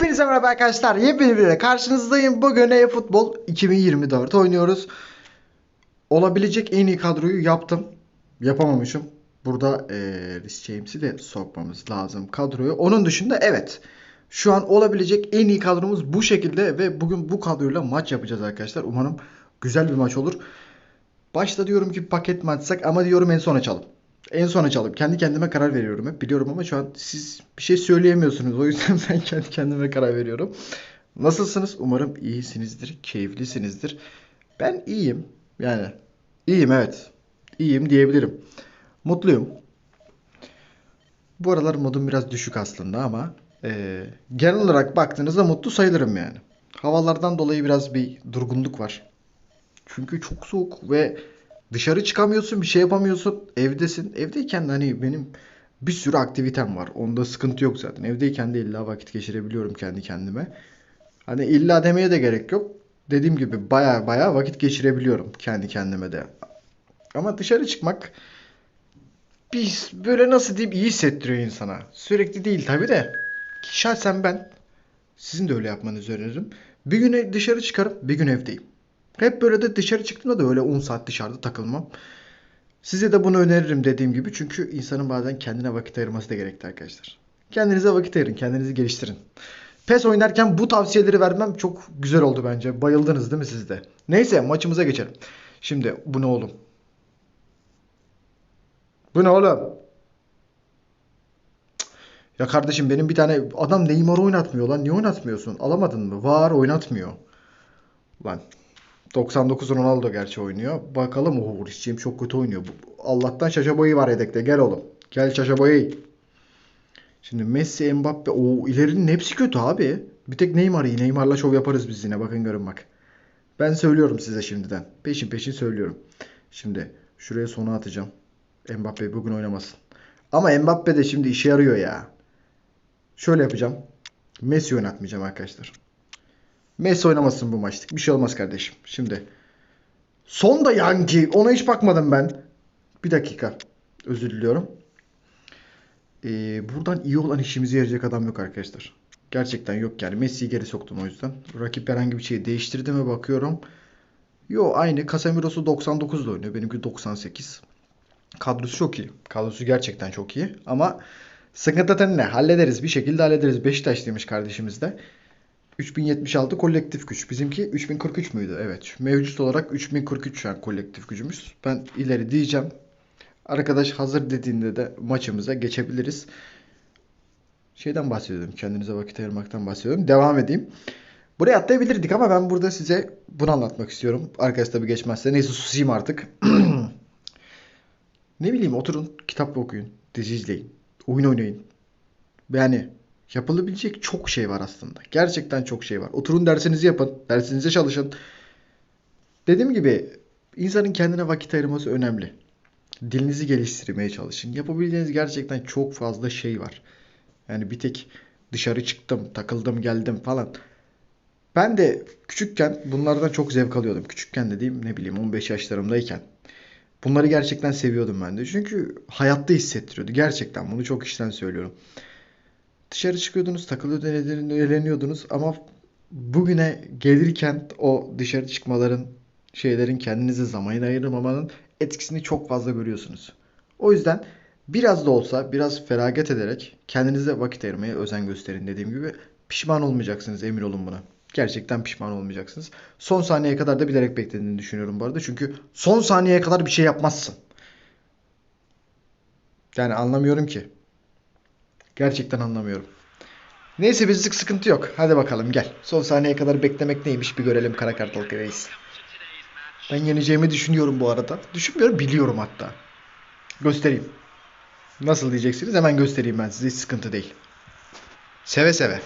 Hepinize merhaba arkadaşlar. Yepyeni bir karşınızdayım. Bugün e-futbol 2024 oynuyoruz. Olabilecek en iyi kadroyu yaptım. Yapamamışım. Burada eee Rhys James'i de sokmamız lazım kadroyu. Onun dışında evet. Şu an olabilecek en iyi kadromuz bu şekilde ve bugün bu kadroyla maç yapacağız arkadaşlar. Umarım güzel bir maç olur. Başta diyorum ki paket mi açsak ama diyorum en son açalım. En son açalım. Kendi kendime karar veriyorum hep. Biliyorum ama şu an siz bir şey söyleyemiyorsunuz. O yüzden ben kendi kendime karar veriyorum. Nasılsınız? Umarım iyisinizdir, keyiflisinizdir. Ben iyiyim. Yani iyiyim evet. İyiyim diyebilirim. Mutluyum. Bu aralar modum biraz düşük aslında ama eee, genel olarak baktığınızda mutlu sayılırım yani. Havalardan dolayı biraz bir durgunluk var. Çünkü çok soğuk ve dışarı çıkamıyorsun, bir şey yapamıyorsun. Evdesin. Evdeyken de hani benim bir sürü aktivitem var. Onda sıkıntı yok zaten. Evdeyken de illa vakit geçirebiliyorum kendi kendime. Hani illa demeye de gerek yok. Dediğim gibi baya baya vakit geçirebiliyorum kendi kendime de. Ama dışarı çıkmak bir böyle nasıl diyeyim iyi hissettiriyor insana. Sürekli değil tabii de. Şahsen ben sizin de öyle yapmanızı öneririm. Bir gün dışarı çıkarım, bir gün evdeyim. Hep böyle de dışarı çıktığımda da öyle 10 saat dışarıda takılmam. Size de bunu öneririm dediğim gibi. Çünkü insanın bazen kendine vakit ayırması da gerekli arkadaşlar. Kendinize vakit ayırın, kendinizi geliştirin. PES oynarken bu tavsiyeleri vermem çok güzel oldu bence. Bayıldınız değil mi siz de? Neyse maçımıza geçelim. Şimdi bu ne oğlum? Bu ne oğlum? Ya kardeşim benim bir tane adam Neymar'ı oynatmıyor lan. Niye oynatmıyorsun? Alamadın mı? Var oynatmıyor. Lan 99 Ronaldo gerçi oynuyor. Bakalım o Hristiyan çok kötü oynuyor. Allah'tan Şaşaboy'u var yedekte. Gel oğlum. Gel Şaşaboy'u. Şimdi Messi, Mbappe. O ilerinin hepsi kötü abi. Bir tek Neymar iyi. Neymar'la şov yaparız biz yine. Bakın görün bak. Ben söylüyorum size şimdiden. Peşin peşin söylüyorum. Şimdi şuraya sona atacağım. Mbappe bugün oynamasın. Ama Mbappe de şimdi işe yarıyor ya. Şöyle yapacağım. Messi oynatmayacağım arkadaşlar. Messi oynamasın bu maçlık. Bir şey olmaz kardeşim. Şimdi. Son da Yankee. Ona hiç bakmadım ben. Bir dakika. Özür diliyorum. Ee, buradan iyi olan işimize yarayacak adam yok arkadaşlar. Gerçekten yok yani. Messi'yi geri soktum o yüzden. Rakip herhangi bir şeyi değiştirdi mi bakıyorum. Yo aynı. Casemiro'su 99 da oynuyor. Benimki 98. Kadrosu çok iyi. Kadrosu gerçekten çok iyi. Ama sıkıntı ne? Hallederiz. Bir şekilde hallederiz. Beşiktaşlıymış kardeşimiz de. 3076 kolektif güç. Bizimki 3043 müydü? Evet. Mevcut olarak 3043 şu an kolektif gücümüz. Ben ileri diyeceğim. Arkadaş hazır dediğinde de maçımıza geçebiliriz. Şeyden bahsediyordum. Kendinize vakit ayırmaktan bahsediyorum. Devam edeyim. Buraya atlayabilirdik ama ben burada size bunu anlatmak istiyorum. Arkadaş tabii geçmezse. Neyse susayım artık. Ne bileyim oturun kitap okuyun. Dizi izleyin. Oyun oynayın. Yani yapılabilecek çok şey var aslında. Gerçekten çok şey var. Oturun dersinizi yapın. Dersinize çalışın. Dediğim gibi insanın kendine vakit ayırması önemli. Dilinizi geliştirmeye çalışın. Yapabileceğiniz gerçekten çok fazla şey var. Yani bir tek dışarı çıktım, takıldım, geldim falan. Ben de küçükken bunlardan çok zevk alıyordum. Küçükken dediğim ne bileyim 15 yaşlarımdayken. Bunları gerçekten seviyordum ben de. Çünkü hayatta hissettiriyordu. Gerçekten bunu çok işten söylüyorum. Dışarı çıkıyordunuz, takılıyordunuz, eğleniyordunuz ama bugüne gelirken o dışarı çıkmaların, şeylerin kendinize zaman ayırmamanın etkisini çok fazla görüyorsunuz. O yüzden biraz da olsa biraz feragat ederek kendinize vakit ayırmaya özen gösterin dediğim gibi. Pişman olmayacaksınız emin olun buna. Gerçekten pişman olmayacaksınız. Son saniyeye kadar da bilerek beklediğini düşünüyorum bu arada. Çünkü son saniyeye kadar bir şey yapmazsın. Yani anlamıyorum ki. Gerçekten anlamıyorum. Neyse bizlik sıkıntı yok. Hadi bakalım gel. Son saniyeye kadar beklemek neymiş bir görelim Kara Kartal Reis. Ben yeneceğimi düşünüyorum bu arada. Düşünmüyorum biliyorum hatta. Göstereyim. Nasıl diyeceksiniz hemen göstereyim ben size hiç sıkıntı değil. Seve seve.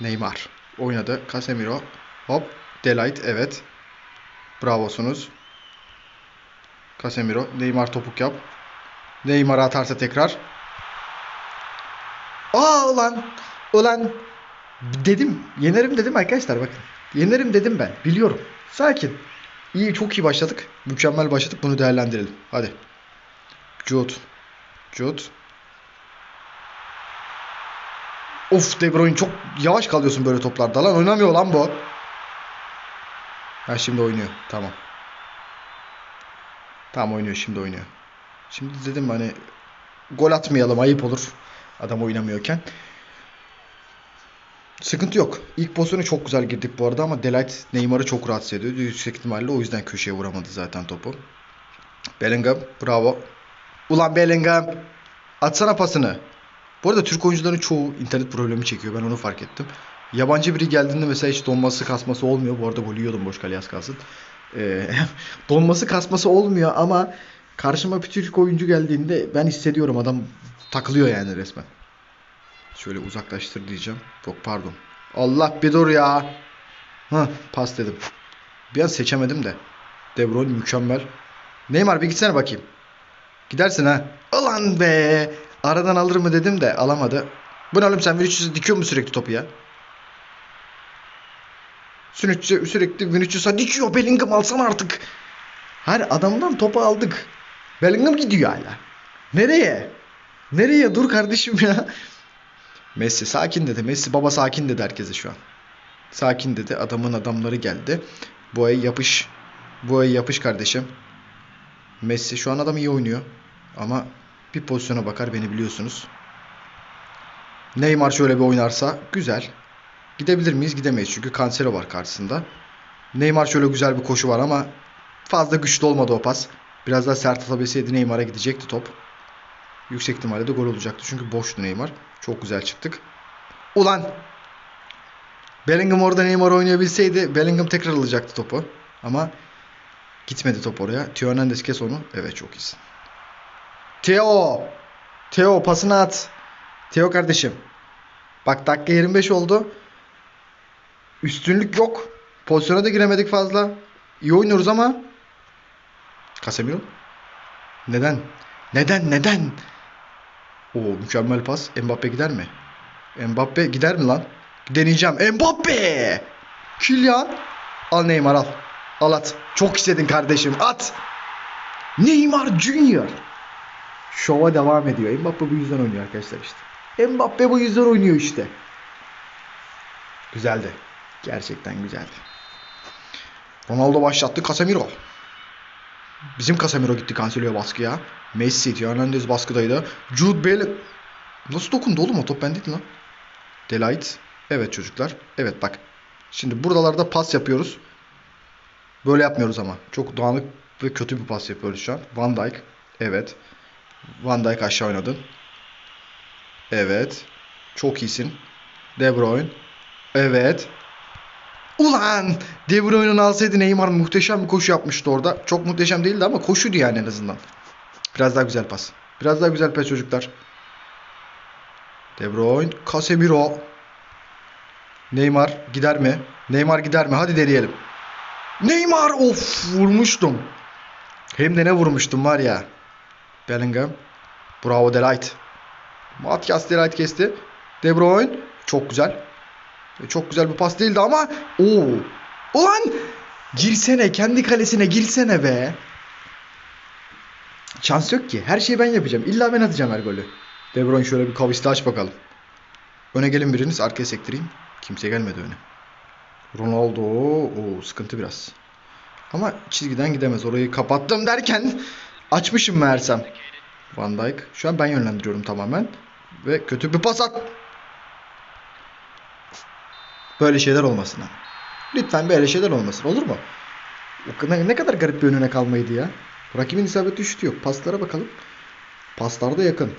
Neymar oynadı. Casemiro. Hop. Delight evet. Bravosunuz. Casemiro. Neymar topuk yap. Neymar atarsa tekrar. Aa ulan. Ulan. Dedim. Yenerim dedim arkadaşlar bakın. Yenerim dedim ben. Biliyorum. Sakin. İyi çok iyi başladık. Mükemmel başladık. Bunu değerlendirelim. Hadi. Jude. Jude. Of De Bruyne çok yavaş kalıyorsun böyle toplarda lan. Oynamıyor lan bu. Ha şimdi oynuyor. Tamam. Tamam oynuyor şimdi oynuyor. Şimdi dedim hani gol atmayalım ayıp olur. Adam oynamıyorken. Sıkıntı yok. İlk pozisyona çok güzel girdik bu arada ama Delight Neymar'ı çok rahatsız ediyor. Yüksek ihtimalle o yüzden köşeye vuramadı zaten topu. Bellingham bravo. Ulan Bellingham atsana pasını. Bu arada Türk oyuncuların çoğu internet problemi çekiyor. Ben onu fark ettim. Yabancı biri geldiğinde mesela hiç donması kasması olmuyor. Bu arada golü yiyordum boş kaleye az kalsın. Ee, donması kasması olmuyor ama karşıma bir Türk oyuncu geldiğinde ben hissediyorum adam takılıyor yani resmen. Şöyle uzaklaştır diyeceğim. Yok pardon. Allah bir dur ya. Ha pas dedim. Bir an seçemedim de. De Bruyne mükemmel. Neymar bir gitsene bakayım. Gidersin ha. Ulan be. Aradan alır mı dedim de alamadı. Bu ne oğlum sen Vinicius'u dikiyor mu sürekli topu ya? Sürekli, sürekli Vinicius'a dikiyor. Bellingham alsana artık. Her adamdan topu aldık. Bellingham gidiyor hala. Nereye? Nereye? Dur kardeşim ya. Messi sakin dedi. Messi baba sakin dedi herkese şu an. Sakin dedi. Adamın adamları geldi. Ay yapış. Ay yapış kardeşim. Messi şu an adam iyi oynuyor. Ama bir pozisyona bakar beni biliyorsunuz. Neymar şöyle bir oynarsa güzel. Gidebilir miyiz? Gidemeyiz çünkü Cancelo var karşısında. Neymar şöyle güzel bir koşu var ama fazla güçlü olmadı o pas. Biraz daha sert atabilseydi Neymar'a gidecekti top. Yüksek ihtimalle de gol olacaktı çünkü boştu Neymar. Çok güzel çıktık. Ulan! Bellingham orada Neymar oynayabilseydi Bellingham tekrar alacaktı topu. Ama gitmedi top oraya. Theo Hernandez kes onu. Evet çok iyisin. Theo! Theo pasını at. Theo kardeşim. Bak dakika 25 oldu. Üstünlük yok. Pozisyona da giremedik fazla. İyi oynuyoruz ama Casemiro. Neden? Neden? Neden? O mükemmel pas. Mbappe gider mi? Mbappe gider mi lan? Deneyeceğim. Mbappe! Kylian. Al Neymar al. Al at. Çok istedin kardeşim. At. Neymar Junior. Şova devam ediyor. Mbappe bu yüzden oynuyor arkadaşlar işte. Mbappe bu yüzden oynuyor işte. Güzeldi. Gerçekten güzeldi. Ronaldo başlattı. Casemiro. Bizim Casemiro gitti Cancelo'ya baskıya. Messi, Theo Hernandez baskıdaydı. Jude Bellingham. Nasıl dokundu oğlum o top bendeydi lan. Delight. Evet çocuklar. Evet bak. Şimdi buralarda pas yapıyoruz. Böyle yapmıyoruz ama. Çok dağınık ve kötü bir pas yapıyoruz şu an. Van Dijk. Evet. Van Dijk aşağı oynadın. Evet. Çok iyisin. De Bruyne. Evet. Ulan! De Bruyne'un alsaydı Neymar muhteşem bir koşu yapmıştı orada. Çok muhteşem değildi ama koşuydu yani en azından. Biraz daha güzel pas. Biraz daha güzel pas çocuklar. De Bruyne, Casemiro. Neymar gider mi? Neymar gider mi? Hadi deneyelim. Neymar of vurmuştum. Hem de ne vurmuştum var ya. Bellingham. Bravo Delight. Matias Delight kesti. De Bruyne. Çok güzel. Çok güzel bir pas değildi ama. Oo. Ulan. Girsene. Kendi kalesine girsene be. Şans yok ki. Her şeyi ben yapacağım. İlla ben atacağım her golü. De Bruyne şöyle bir kavisli aç bakalım. Öne gelin biriniz. Arkaya sektireyim. Kimse gelmedi öne. Ronaldo. Oo, sıkıntı biraz. Ama çizgiden gidemez. Orayı kapattım derken açmışım meğersem. Van Dijk. Şu an ben yönlendiriyorum tamamen. Ve kötü bir pas at. Böyle şeyler olmasın. Lütfen böyle şeyler olmasın. Olur mu? O ne kadar garip bir önüne kalmaydı ya. Rakibin isabetli şutu yok. Paslara bakalım. Paslarda yakın.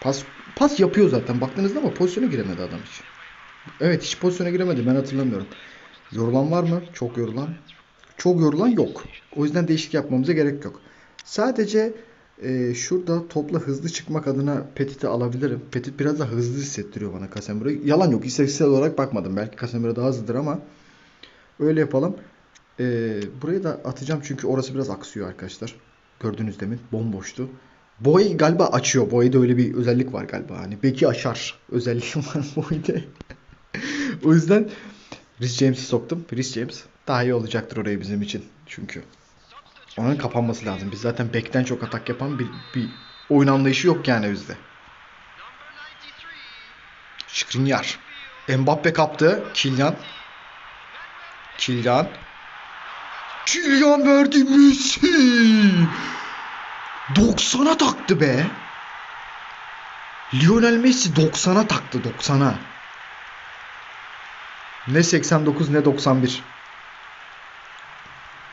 Pas pas yapıyor zaten. Baktığınızda ama pozisyona giremedi adam hiç. Evet hiç pozisyona giremedi. Ben hatırlamıyorum. Yorulan var mı? Çok yorulan. Çok yorulan yok. O yüzden değişik yapmamıza gerek yok. Sadece e, şurada topla hızlı çıkmak adına Petit'i alabilirim. Petit biraz da hızlı hissettiriyor bana Casemiro'yu. Yalan yok. İstatistiksel olarak bakmadım. Belki Casemiro daha hızlıdır ama öyle yapalım. E, buraya da atacağım çünkü orası biraz aksıyor arkadaşlar. Gördüğünüz demin bomboştu. Boy galiba açıyor. Boy'da öyle bir özellik var galiba. Hani belki aşar özelliği var Boy'da. o yüzden Rhys James'i soktum. Rhys James daha iyi olacaktır orayı bizim için. Çünkü onun kapanması lazım. Biz zaten bekten çok atak yapan bir, bir oyun anlayışı yok yani bizde. Skriniar. Mbappe kaptı. Kylian. Kylian. Kylian verdi Messi. 90'a taktı be. Lionel Messi 90'a taktı 90'a. Ne 89 ne 91.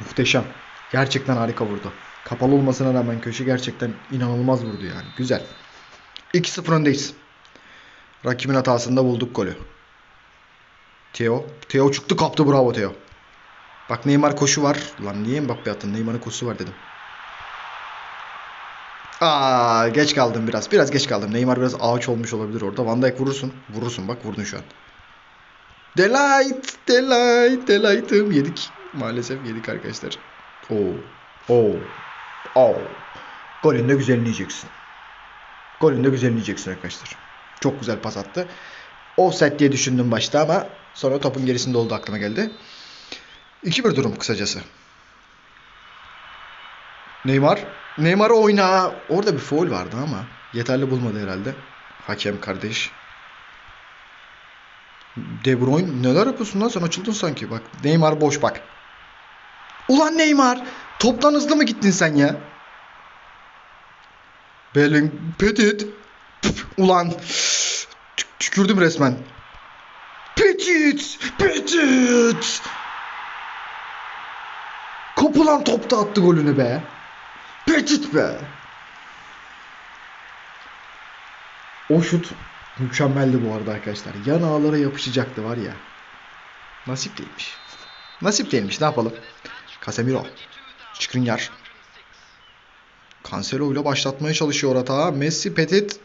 Muhteşem. Gerçekten harika vurdu. Kapalı olmasına rağmen köşe gerçekten inanılmaz vurdu yani. Güzel. 2-0 öndeyiz. Rakibin hatasında bulduk golü. Theo. Theo çıktı kaptı bravo Theo. Bak Neymar koşu var. Lan niye Mbappe attın? Neymar'ın koşusu var dedim. Aa geç kaldım biraz. Biraz geç kaldım. Neymar biraz ağaç olmuş olabilir orada. Van Dijk vurursun. Vurursun bak vurdun şu an. Delight, delight, delight'ım yedik. Maalesef yedik arkadaşlar. Oo. Oo. Oo. Golün de güzelini yiyeceksin. Golün de güzelini yiyeceksin arkadaşlar. Çok güzel pas attı. Offside diye düşündüm başta ama sonra topun gerisinde oldu aklıma geldi. 2-1 durum kısacası. Neymar. Neymar oyna. Orada bir foul vardı ama yeterli bulmadı herhalde. Hakem kardeş. De Bruyne neler yapıyorsun lan sen açıldın sanki. Bak Neymar boş bak. Ulan Neymar toptan hızlı mı gittin sen ya? Belling Petit. Ulan tü- tükürdüm resmen. Petit! Petit! Kapılan topta attı golünü be. Petit be. O şut mükemmeldi bu arada arkadaşlar. Yan ağlara yapışacaktı var ya. Nasip değilmiş. Nasip değilmiş ne yapalım. Casemiro. Skriniar. Cancelo ile başlatmaya çalışıyor hata. Messi, Petit.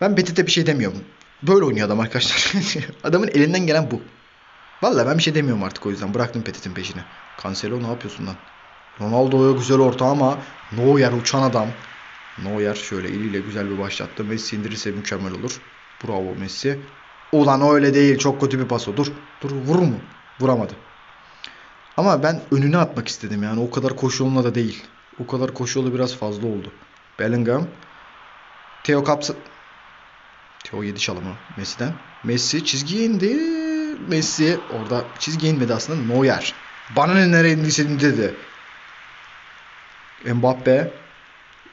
Ben Petit'e bir şey demiyorum. Böyle oynuyor adam arkadaşlar. Adamın elinden gelen bu. Vallahi ben bir şey demiyorum artık o yüzden. Bıraktım Petit'in peşini. Cancelo ne yapıyorsun lan? Ronaldo'ya güzel orta ama Neuer uçan adam. Neuer şöyle eliyle güzel bir başlattı. Messi indirirse mükemmel olur. Bravo Messi. Ulan öyle değil. Çok kötü bir pas o. Dur. Dur vurur mu? Vuramadı. Ama ben önüne atmak istedim yani. O kadar koşu yoluna da değil. O kadar koşu yolu biraz fazla oldu. Bellingham. Theo kapsa... Theo yedi çalımı Messi'den. Messi çizgiye indi. Messi orada çizgiye inmedi aslında. Neuer. Bana ne nereye indiyse indi dedi. Mbappe.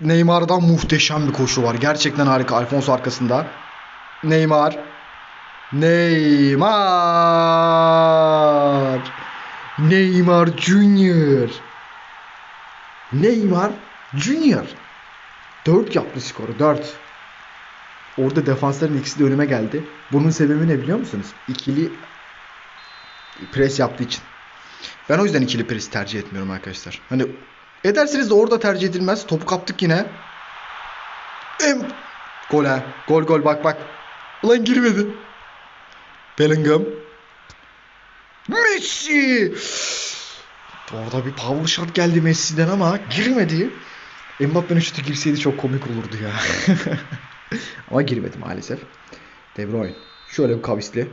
Neymar'dan muhteşem bir koşu var. Gerçekten harika. Alfonso arkasında. Neymar. Neymar. Neymar Junior. Neymar Junior. 4 yaptı skoru. 4. Orada defansların ikisi de önüme geldi. Bunun sebebi ne biliyor musunuz? İkili pres yaptığı için. Ben o yüzden ikili pres tercih etmiyorum arkadaşlar. Hani ederseniz de orada tercih edilmez. Topu kaptık yine. Em gol ha. Gol gol bak bak. Ulan girmedi. Bellingham. Messi. Orada bir power shot geldi Messi'den ama girmedi. Mbappe'nin şutu girseydi çok komik olurdu ya. ama girmedi maalesef. De Bruyne. Şöyle bir kavisli.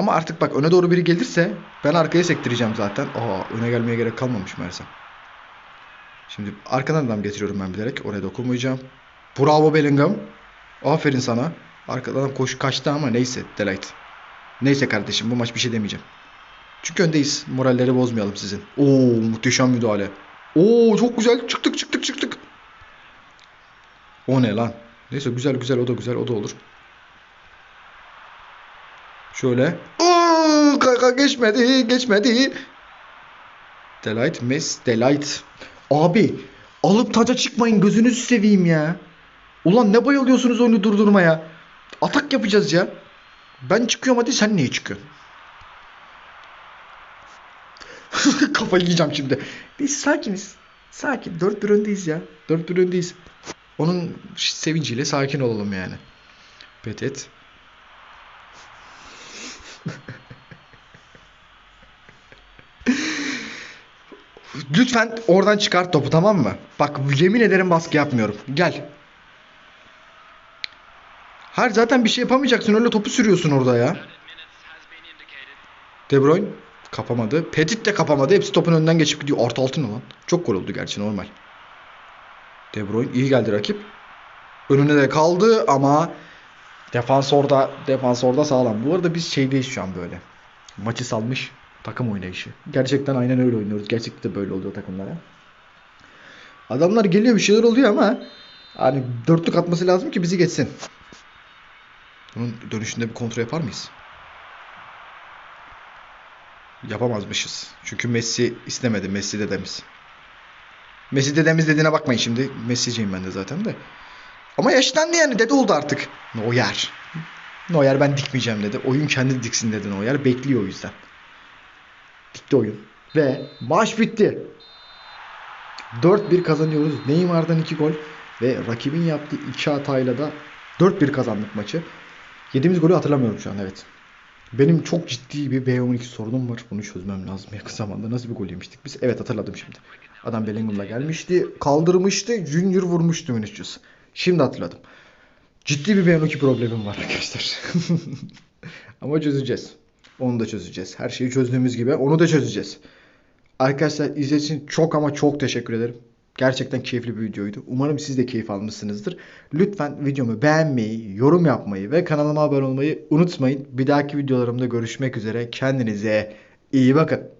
Ama artık bak öne doğru biri gelirse ben arkaya sektireceğim zaten. Aa öne gelmeye gerek kalmamış meğersem. Şimdi arkadan adam getiriyorum ben bilerek. Oraya dokunmayacağım. Bravo Bellingham. Aferin sana. Arkadan koş kaçtı ama neyse Delight. Neyse kardeşim bu maç bir şey demeyeceğim. Çünkü öndeyiz. Moralleri bozmayalım sizin. Oo muhteşem müdahale. Oo çok güzel. Çıktık çıktık çıktık. O ne lan? Neyse güzel güzel o da güzel o da olur. Şöyle. Oo kaka geçmedi geçmedi. Delight Mess Delight. Abi alıp taca çıkmayın gözünüzü seveyim ya. Ulan ne bayılıyorsunuz oyunu durdurmaya. Atak yapacağız ya. Ben çıkıyorum hadi sen niye çıkıyorsun? Kafayı yiyeceğim şimdi. Biz sakiniz. Sakin. 4-1 öndeyiz ya. 4-1 öndeyiz. Onun sevinciyle sakin olalım yani. Petit. Lütfen oradan çıkart topu tamam mı? Bak yemin ederim baskı yapmıyorum. Gel. Hayır zaten bir şey yapamayacaksın. Öyle topu sürüyorsun orada ya. De Bruyne kapamadı. Petit de kapamadı. Hepsi topun önünden geçip gidiyor. Artı altı ne lan? Çok gol oldu gerçi normal. De Bruyne iyi geldi rakip. Önüne de kaldı ama Defans orada, defans orada sağlam. Bu arada biz şeydeyiz şu an böyle. Maçı salmış takım oynayışı. Gerçekten aynen öyle oynuyoruz. Gerçekten de böyle oluyor takımlara. Adamlar geliyor bir şeyler oluyor ama hani dörtlük atması lazım ki bizi geçsin. Bunun dönüşünde bir kontrol yapar mıyız? Yapamazmışız. Çünkü Messi istemedi. Messi dedemiz. Messi dedemiz dediğine bakmayın şimdi. Messi'ciyim ben de zaten de. Ama yaşlandı yani. Dede oldu artık. Neuer. Neuer ben dikmeyeceğim dedi. Oyun kendi diksin dedi Neuer. Bekliyor o yüzden. Dikti oyun. Ve maç bitti. 4-1 kazanıyoruz. Neymar'dan 2 gol ve rakibin yaptığı 2 hatayla da 4-1 kazandık maçı. Yediğimiz golü hatırlamıyorum şu an evet. Benim çok ciddi bir B12 sorunum var. Bunu çözmem lazım yakın zamanda. Nasıl bir gol yemiştik biz? Evet hatırladım şimdi. Adam Bellingham'la gelmişti. Kaldırmıştı. Junior vurmuştu Vinicius. Şimdi hatırladım. Ciddi bir B12 problemim var arkadaşlar. Ama çözeceğiz. Onu da çözeceğiz. Her şeyi çözdüğümüz gibi onu da çözeceğiz. Arkadaşlar izlediğiniz için çok ama çok teşekkür ederim. Gerçekten keyifli bir videoydu. Umarım siz de keyif almışsınızdır. Lütfen videomu beğenmeyi, yorum yapmayı ve kanalıma abone olmayı unutmayın. Bir dahaki videolarımda görüşmek üzere. Kendinize iyi bakın.